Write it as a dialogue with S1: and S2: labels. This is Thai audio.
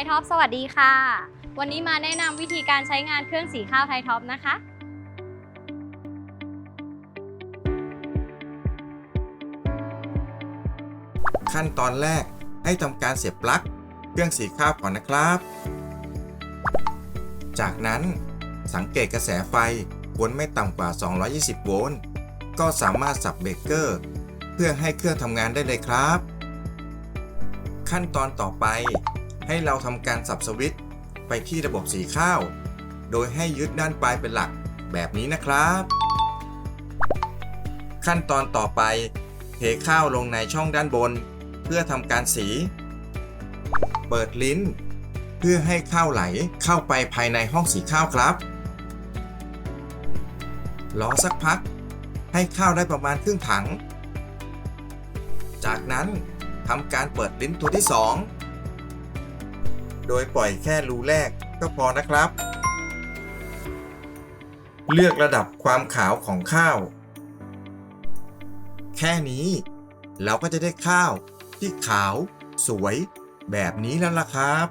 S1: ทท็อปสวัสดีค่ะ วันนี้มาแนะนำวิธีการใช้งานเครื่องสีข้าวไทยท็อปนะคะ
S2: ขั้นตอนแรกให้ทำการเสียบปลั๊กเครื่องสีข้าวก่อนนะครับ จากนั้นสังเกตกระแสไฟควนไม่ต่ำกว่า 220 โวลต์ ก็สามารถสับเบรกเกอร์ เพื่อให้เครื่องทำงานได้เลยครับ ขั้นตอนต่อไป ให้เราทำการสับสวิตช์ไปที่ระบบสีข้าว โดยให้ยึดด้านปลายเป็นหลักแบบนี้นะครับ ขั้นตอนต่อไป เทข้าวลงในช่องด้านบน เพื่อทำการสี เปิดลิ้น เพื่อให้ข้าวไหลเข้าไปภายในห้องสีข้าวครับรอสักพัก ให้ข้าวได้ประมาณครึ่งถัง จากนั้นทำการเปิดลิ้นตัวที่ 2 โดยปล่อยแค่รูแรกก็พอนะครับ เลือกระดับความขาวของข้าว แค่นี้ เราก็จะได้ข้าวที่ขาว สวย แบบนี้แล้วล่ะครับ